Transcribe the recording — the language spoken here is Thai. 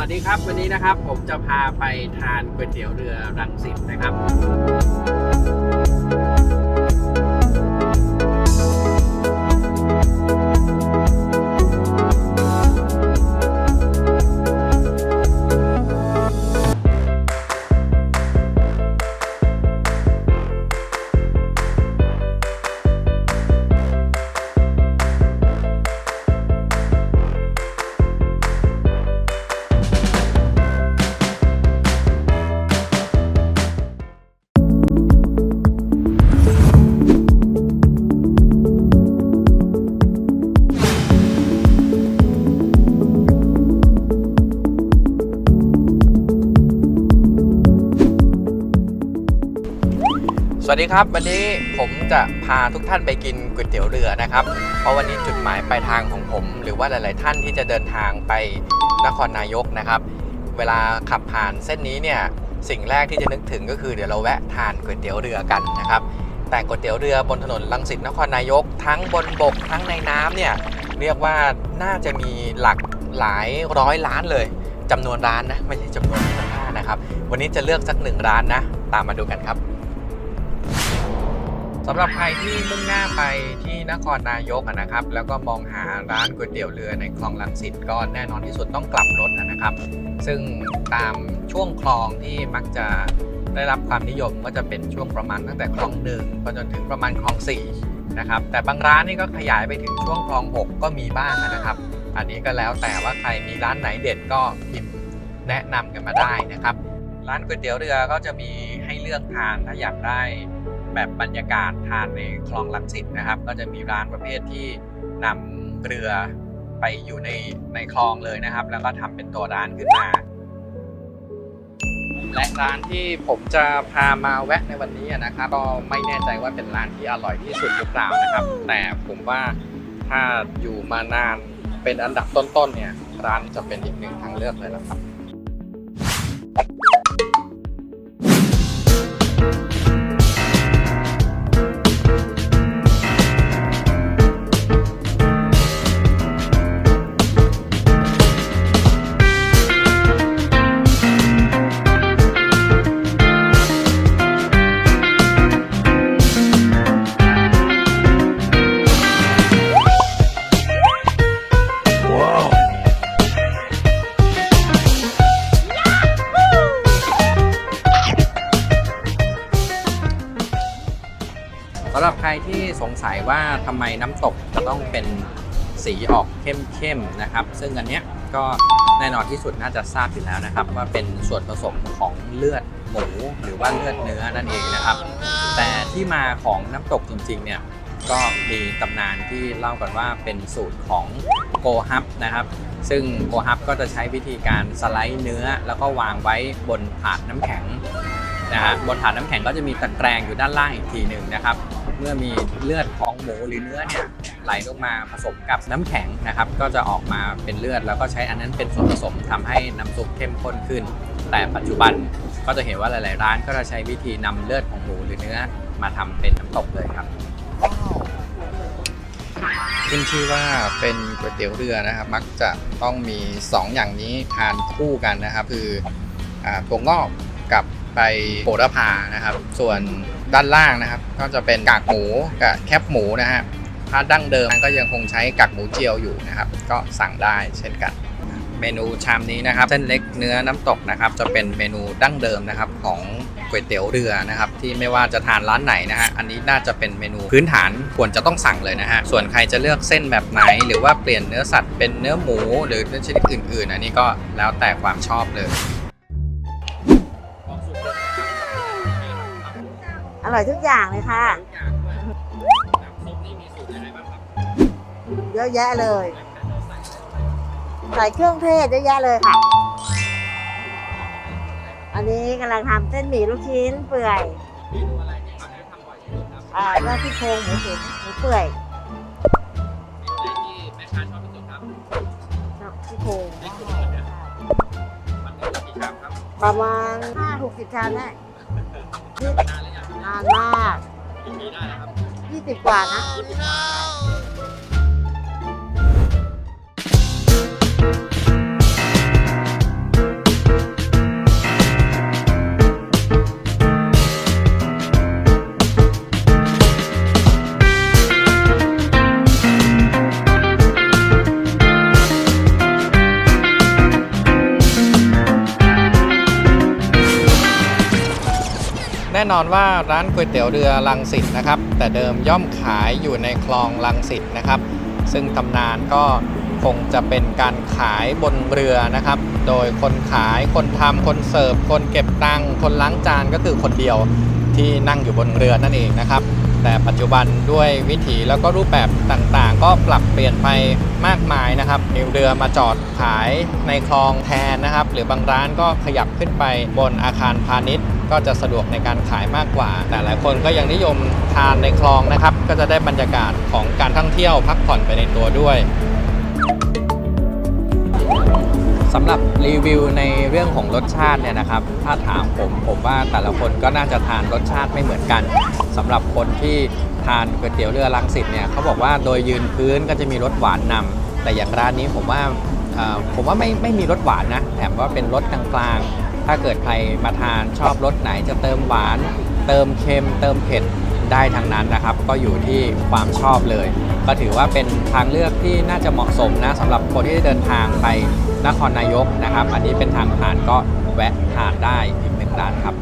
วัสดีครับ วันนี้นะครับผมจะพาไปทานก๋วยเตี๋ยวเรือรังสิตนะครับ วัสดีครับ วันนี้ผมจะพาทุกท่านไปกินก๋วยเตี๋ยวเรือนะครับ เพราะวันนี้จุดหมายปลายทางของผม หรือว่าหลาย ๆ ท่านที่จะเดินทางไปนครนายกนะครับ เวลาขับผ่านเส้นนี้เนี่ยสิ่งแรกที่จะนึกถึงก็คือเดี๋ยวเราแวะทานก๋วยเตี๋ยวเรือกันนะครับ แต่ก๋วยเตี๋ยวเรือบนถนนลังสิตนครนายก ทั้งบนบกทั้งในน้ำเนี่ยเรียกว่าน่าจะมีหลักหลายร้อยล้านเลยจำนวนร้านนะไม่ใช่จำนวนมูลค่านะครับ วันนี้จะเลือกสักหนึ่งร้านนะ ตามมาดูกันครับ สำหรับใครที่มุ่งหน้าไปที่นครนายกนะครับ แล้วก็มองหาร้านก๋วยเตี๋ยวเรือในคลองลังสิตก็แน่นอนที่สุดต้องกลับรถนะครับ ซึ่งตามช่วงคลองที่มักจะได้รับความนิยมก็จะเป็นช่วงประมาณตั้งแต่คลองหนึ่งไปจนถึงประมาณคลองสี่นะครับแต่บางร้านนี่ก็ขยายไปถึงช่วงคลองหกก็มีบ้างนะครับ อันนี้ก็แล้วแต่ว่าใครมีร้านไหนเด็ดก็พิมพ์แนะนำกันมาได้นะครับ ร้านก๋วยเตี๋ยวเรือก็จะมีให้เลือกทานถ้าอยากได้ แบบบรรยากาศทานในคลองลังสิตนะครับ ก็จะมีร้านประเภทที่นำเรือไปอยู่ในในคลองเลยนะครับ แล้วก็ทำเป็นตัวร้านขึ้นมา และร้านที่ผมจะพามาแวะในวันนี้นะครับ ก็ไม่แน่ใจว่าเป็นร้านที่อร่อยที่สุดหรือเปล่านะครับ แต่ผมว่าถ้าอยู่มานานเป็นอันดับต้นๆเนี่ย ร้านจะเป็นอีกหนึ่งทางเลือกเลยนะครับำหรับใครที่สงสัยว่าทำไมน้ำตกจะต้องเป็นสีออกเข้มๆนะครับ ซึ่งอันเนี้ยก็แน่นอนที่สุดน่าจะทราบอยู่แล้วนะครับ ว่าเป็นส่วนผสมของเลือดหมูหรือว่าเลือดเนื้อนั่นเองนะครับ แต่ที่มาของน้ำตกจริงๆเนี่ยก็มีตำนานที่เล่ากันว่าเป็นสูตรของโกฮับนะครับ ซึ่งโกฮับก็จะใช้วิธีการสไลด์เนื้อ แล้วก็วางไว้บนถาดน้ำแข็งนะฮะบนถาดน้ำแข็งก็จะมีตะแกรงอยู่ด้านล่างอีกทีหนึ่งนะครับ เมื่อมีเลือดของหมูหรือเนื้อเนี่ยไหลลงมาผสมกับน้ำแข็งนะครับ ก็จะออกมาเป็นเลือดแล้วก็ใช้อันนั้นเป็นส่วนผสมทำให้น้ำซุปเข้มข้นขึ้น แต่ปัจจุบันก็จะเห็นว่าหลาย ๆ ร้านก็จะใช้วิธีนำเลือดของหมูหรือเนื้อมาทำเป็นน้ำตกเลยครับขึ้นชื่อว่าเป็นก๋วยเตี๋ยวเรือนะครับ มักจะต้องมี 2 อย่างนี้ทานคู่กันนะครับ คืออ่าถั่วงอกกับใบโหระพานะครับ ส่วน ด้านล่างนะครับ ก็จะเป็นกากหมูกับแคบหมูนะฮะถ้าดั้งเดิมก็ยังคงใช้กากหมูเจียวอยู่นะครับ ก็สั่งได้เช่นกันเมนูชามนี้นะครับเส้นเล็กเนื้อน้ำตกนะครับจะเป็นเมนูดั้งเดิมนะครับของก๋วยเตี๋ยวเรือนะครับที่ไม่ว่าจะทานร้านไหนนะฮะอันนี้น่าจะเป็นเมนูพื้นฐานควรจะต้องสั่งเลยนะฮะส่วนใครจะเลือกเส้นแบบไหน หรือว่าเปลี่ยนเนื้อสัตว์เป็นเนื้อหมู หรือเนื้อชนิดอื่น ๆ อันนี้ก็แล้วแต่ความชอบเลย อร่อยทุกอย่างเลยค่ะน้ำซุปนี่มีสูตรอะไรบ้างครับเยอะแยะเลย ใส่เครื่องเทศเยอะแยะเลยค่ะ อันนี้กำลังทำเส้นหมี่ลูกชิ้นเปื่อยเมนูอะไรที่ตอนรทำบ่อยที่สุดครับอ่าแล้วที่โครงหมูตุ๋นหมูเปื่อยเมนูที่แม่ชอบที่สุดครับแล้วที่โครงไม่ะวันหนึงกี่ชามครับประมาณห้าหกสิบชามได้ นา มากยี่สิบกว่านะ น่นอนว่าร้านก๋วยเตี๋ยวเรือลังสิตนะครับ แต่เดิมย่อมขายอยู่ในคลองลังสิตนะครับ ซึ่งตำนานก็คงจะเป็นการขายบนเรือนะครับ โดยคนขายคนทำคนเสิร์ฟ คนเก็บตังค์คนล้างจานก็คือคนเดียวที่นั่งอยู่บนเรือนั่นเองนะครับ แต่ปัจจุบันด้วยวิถีแล้วก็รูปแบบต่างๆ ก็ปรับเปลี่ยนไปมากมายนะครับมีเรือมาจอดขายในคลองแทนนะครับ หรือบางร้านก็ขยับขึ้นไปบนอาคารพาณิชย์ ก็จะสะดวกในการขายมากกว่า แต่หลายคนก็ยังนิยมทานในคลองนะครับ ก็จะได้บรรยากาศของการท่องเที่ยวพักผ่อนไปในตัวด้วยสำหรับรีวิวในเรื่องของรสชาติเนี่ยนะครับ ถ้าถามผมผมว่าแต่ละคนก็น่าจะทานรสชาติไม่เหมือนกันสำหรับคนที่ทานก๋วยเตี๋ยวเรือลังสิตเนี่ยเขาบอกว่าโดยยืนพื้นก็จะมีรสหวานนำแต่อย่างร้านนี้ผมว่าผมว่าไม่ไม่มีรสหวานนะแถมว่าเป็นรสกลางๆ ถ้าเกิดใครมาทานชอบรสไหนจะเติมหวาน เติมเค็ม เติมเผ็ดได้ทั้งนั้นนะครับ ก็อยู่ที่ความชอบเลย ก็ถือว่าเป็นทางเลือกที่น่าจะเหมาะสมนะสำหรับคนที่เดินทางไปนครนายกนะครับ อันนี้เป็นทางผ่านก็แวะทานได้อีกหนึ่งร้านครับ